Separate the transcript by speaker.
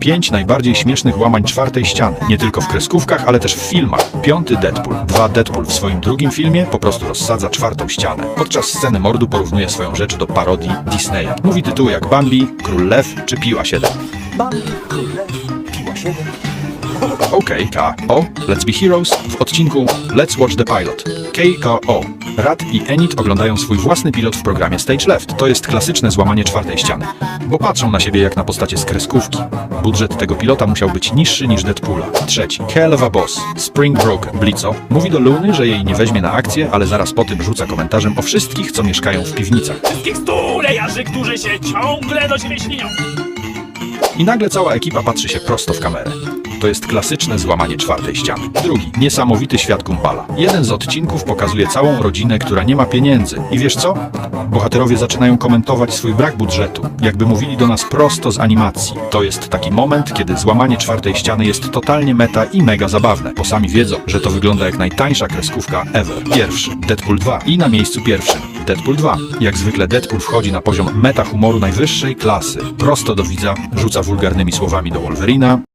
Speaker 1: Pięć najbardziej śmiesznych łamań czwartej ściany. Nie tylko w kreskówkach, ale też w filmach. Piąty Deadpool. Dwa Deadpool w swoim drugim filmie po prostu rozsadza czwartą ścianę. Podczas sceny mordu porównuje swoją rzecz do parodii Disneya. Mówi tytuły jak Bambi, Król Lew czy Piła 7.
Speaker 2: Bambi, Król Lew, Piła 7.
Speaker 1: Okej, K.O. Let's be Heroes w odcinku Let's Watch the Pilot. K.O. Rad i Enid oglądają swój własny pilot w programie Stage Left. To jest klasyczne złamanie czwartej ściany, bo patrzą na siebie jak na postacie z kreskówki. Budżet tego pilota musiał być niższy niż Deadpoola. Trzeci. Hell of a Boss. Spring Broken. Blitzo mówi do Luny, że jej nie weźmie na akcję, ale zaraz po tym rzuca komentarzem o wszystkich, co mieszkają w piwnicach.
Speaker 3: Wszystkich stulejarzy, którzy się ciągle do siebie śnią.
Speaker 1: I nagle cała ekipa patrzy się prosto w kamerę. To jest klasyczne złamanie czwartej ściany. Drugi, niesamowity świat Gumbala. Jeden z odcinków pokazuje całą rodzinę, która nie ma pieniędzy. I wiesz co? Bohaterowie zaczynają komentować swój brak budżetu, jakby mówili do nas prosto z animacji. To jest taki moment, kiedy złamanie czwartej ściany jest totalnie meta i mega zabawne, bo sami wiedzą, że to wygląda jak najtańsza kreskówka ever. Pierwszy, Deadpool 2 i na miejscu pierwszym. Deadpool 2. Jak zwykle Deadpool wchodzi na poziom meta humoru najwyższej klasy. Prosto do widza, rzuca wulgarnymi słowami do Wolverina,